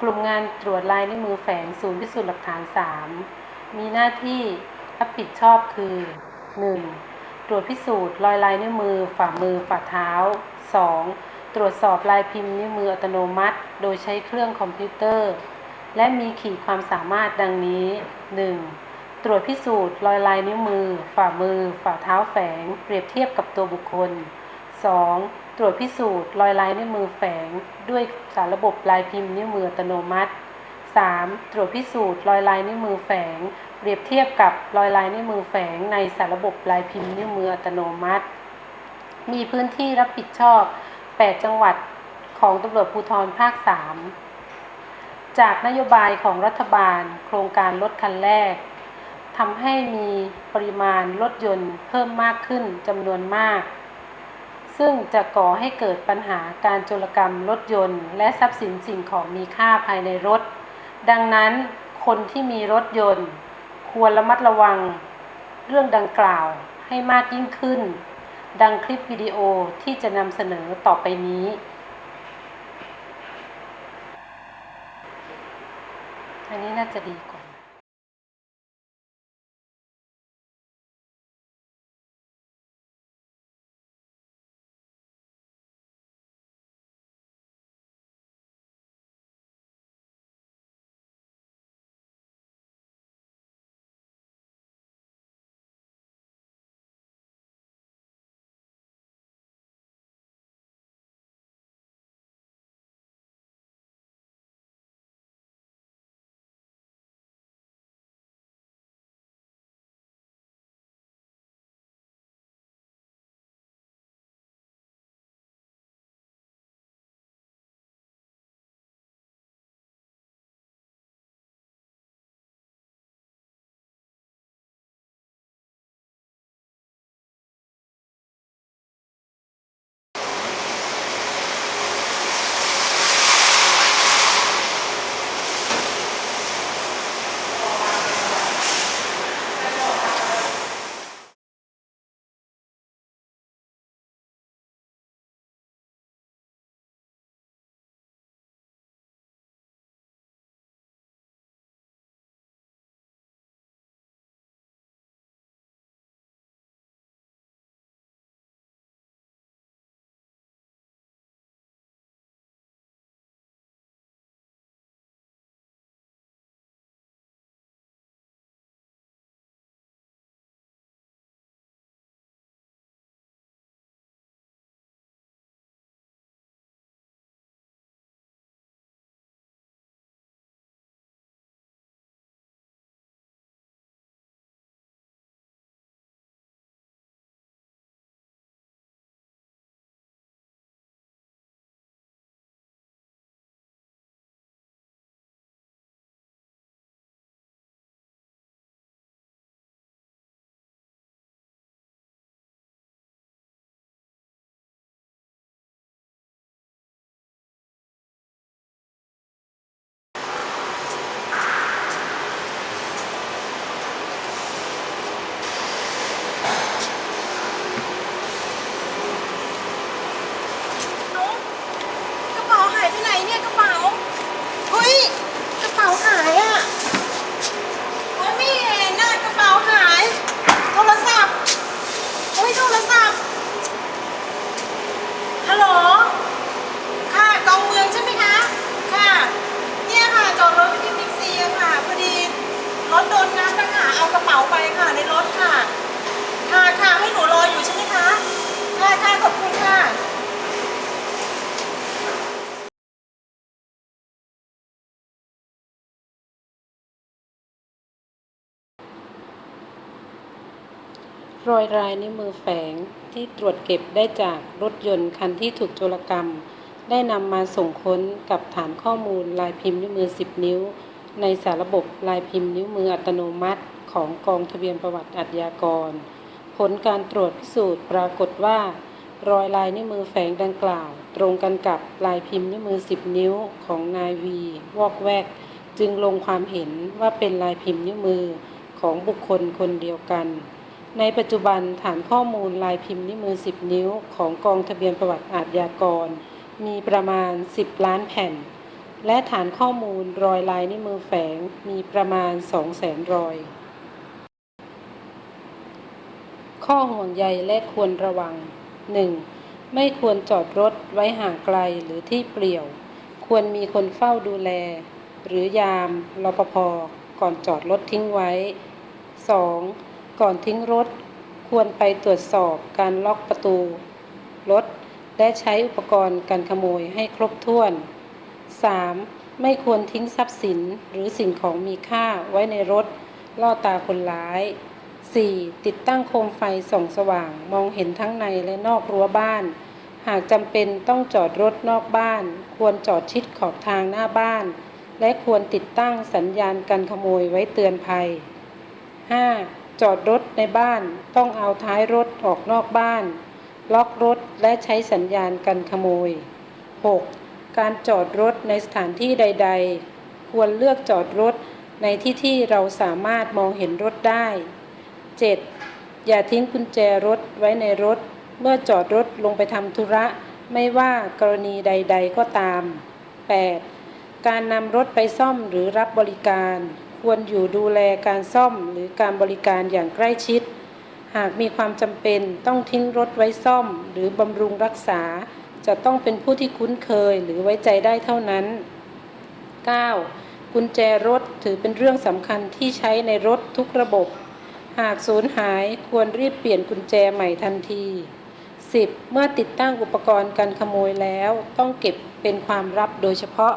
กลุ่มงานตรวจลายนิ้วมือแฝงศูนย์พิสูจน์หลักฐาน 3 มีหน้าที่รับผิดชอบคือ 1. ตรวจพิสูจน์รอยลายนิ้วมือ ฝ่ามือ ฝ่าเท้า 2. ตรวจสอบลายพิมพ์นิ้วมืออัตโนมัติ โดยใช้เครื่องคอมพิวเตอร์ และมีขีดความสามารถดังนี้ 1. ตรวจพิสูจน์รอยลายนิ้วมือ ฝ่ามือ ฝ่าเท้าแฝง เปรียบเทียบกับตัวบุคคล 2. ตรวจพิสูจน์รอยลายนิ้วมือแฝง ด้วยสารระบบลายพิมพ์นิ้วมืออัตโนมัติ 3. ตรวจพิสูจน์รอยลายนิ้วมือแฝง เปรียบเทียบกับรอยลายนิ้วมือแฝง ในสารระบบลายพิมพ์นิ้วมืออัตโนมัติ มีพื้นที่รับผิดชอบ 8 จังหวัดของตำรวจภูธรภาค 3 จากนโยบายของรัฐบาล โครงการรถคันแรกทำให้มีปริมาณรถยนต์เพิ่มมากขึ้นจำนวนมาก ซึ่งจะก่อให้เกิดปัญหาการโจรกรรมรถยนต์ และทรัพย์สินสิ่งของมีค่าภายในรถ ดังนั้นคนที่มีรถยนต์ ควรระมัดระวังเรื่องดังกล่าวให้มากยิ่งขึ้น ดังคลิปวิดีโอที่จะนำเสนอต่อไปนี้ อันนี้น่าจะดีกว่า ยกระเป๋าหายอะโอ้ยไม่เห็นน่ะกระเป๋าหาย โทรศัพท์โอ้ยโทรศัพท์ ฮัลโหล ค่ะกองเมืองใช่ไหมคะ ค่ะ เนี่ยค่ะจอดรถที่บิ๊กซีอะค่ะ พอดีรถโดนงัดนะคะเอากระเป๋าไปค่ะในรถค่ะ ค่ะค่ะให้หนูรออยู่ใช่ไหมคะขอบคุณค่ะ รอยลายนิ้วมือแฝงที่ตรวจเก็บได้จากรถยนต์คันที่ถูกโจรกรรม ได้นำมาส่งค้นกับฐานข้อมูลลายพิมพ์นิ้วมือ 10 นิ้ว ในสารระบบลายพิมพ์นิ้วมืออัตโนมัติ ของกองทะเบียนประวัติอาชญากร ผลการตรวจพิสูจน์ปรากฏว่า รอยลายนิ้วมือแฝงดังกล่าว ตรงกันกับลายพิมพ์นิ้วมือ 10 นิ้วของนายวีวอกแวก จึงลงความเห็นว่าเป็นลายพิมพ์นิ้วมือของบุคคลคนเดียวกัน ในปัจจุบันฐานข้อมูลลายพิมพ์นิ้วมือ 10 นิ้ว ของกองทะเบียนประวัติอาชญากร มีประมาณ 10 ล้านแผ่น และฐานข้อมูลรอยลายนิ้วมือแฝงมีประมาณ 200,000 รอย ข้อห่วงใยและควรระวัง 1. ไม่ควรจอดรถไว้ห่างไกลหรือที่เปลี่ยว ควรมีคนเฝ้าดูแล หรือยามรปภก่อนจอดรถทิ้งไว้ 2. ก่อนทิ้งรถ ควรไปตรวจสอบการล็อกประตู รถ และใช้อุปกรณ์การขโมยให้ครบถ้วน 3. ไม่ควรทิ้งทรัพย์สินหรือสิ่งของมีค่าไว้ในรถ ล่อตาคนร้าย 4. ติดตั้งโคมไฟส่องสว่างมองเห็นทั้งในและนอกรั้วบ้าน หากจำเป็นต้องจอดรถนอกบ้าน ควรจอดชิดขอบทางหน้าบ้าน และควรติดตั้งสัญญาณกันขโมยไว้เตือนภัย 5. จอดรถในบ้านต้องเอาท้ายรถออกนอกบ้าน ล็อกรถและใช้สัญญาณกันขโมย 6. การจอดรถในสถานที่ใด ๆ ควรเลือกจอดรถในที่ที่เราสามารถมองเห็นรถได้ 7. อย่าทิ้งกุญแจรถไว้ในรถ เมื่อจอดรถลงไปทำธุระ ไม่ว่ากรณีใด ๆ ก็ตาม 8. การนำรถไปซ่อมหรือรับบริการ ควรอยู่ดูแลการซ่อมหรือการบริการอย่างใกล้ชิด หากมีความจำเป็นต้องทิ้งรถไว้ซ่อม หรือบำรุงรักษา จะต้องเป็นผู้ที่คุ้นเคยหรือไว้ใจได้เท่านั้น 9. กุญแจรถถือเป็นเรื่องสำคัญที่ใช้ในรถทุกระบบ หากสูญหายควรรีบเปลี่ยนกุญแจใหม่ทันที 10. เมื่อติดตั้งอุปกรณ์การขโมยแล้ว ต้องเก็บเป็นความลับโดยเฉพาะ